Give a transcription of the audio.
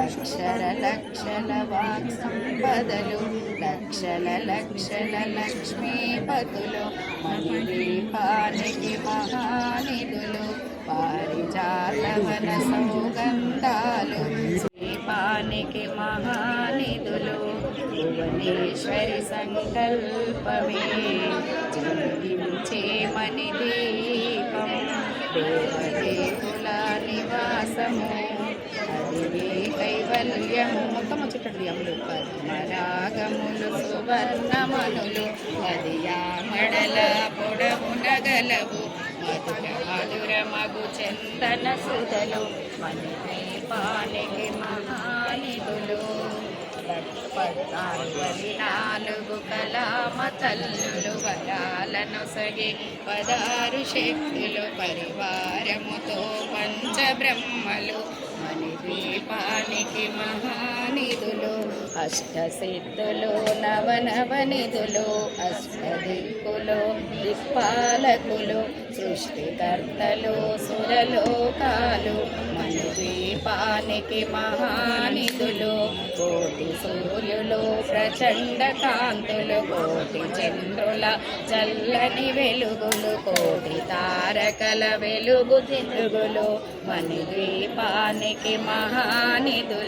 అక్షర లక్షల వాక్ సంపదలు లక్షల లక్షల లక్ష్మీపతులు మణిదీపానికి మహానిధులు పారిజాతవన సౌగంధాలు దీపానికి మహానిధులు భువనేశ్వరి సంకల్పమే జీవించే దీపం దేవదేవుల నివాసము కైవల్యము మొత్తం వచ్చేటట్టు యములు పద్మరాగములు సువర్ణమనులు అది మడల పొడవు నగలవు మధుర మధుర మగు చందన సుధలు మన మహానిధులు పద్నాలుగు నాలుగు కళామ తల్లులు వరాలను సగి పదారు శక్తులు పరివారముతో పంచబ్రహ్మలు మణి ద్వీపానికి మహానిధులు అష్టసిద్ధులు నవనవనిధులు అష్టదిక్కులు దిక్పాలకులు సృష్టికర్తలు సురలోకాలు మణి ద్వీపానికి మహానిధులు కోటి సూర్యులు ప్రచండ కాంతులు కోటి చంద్రుల చల్లని వెలుగులు కోటి తారకల వెలుగు తిరుగులు మణి ద్వీపానికి మహానిధులు.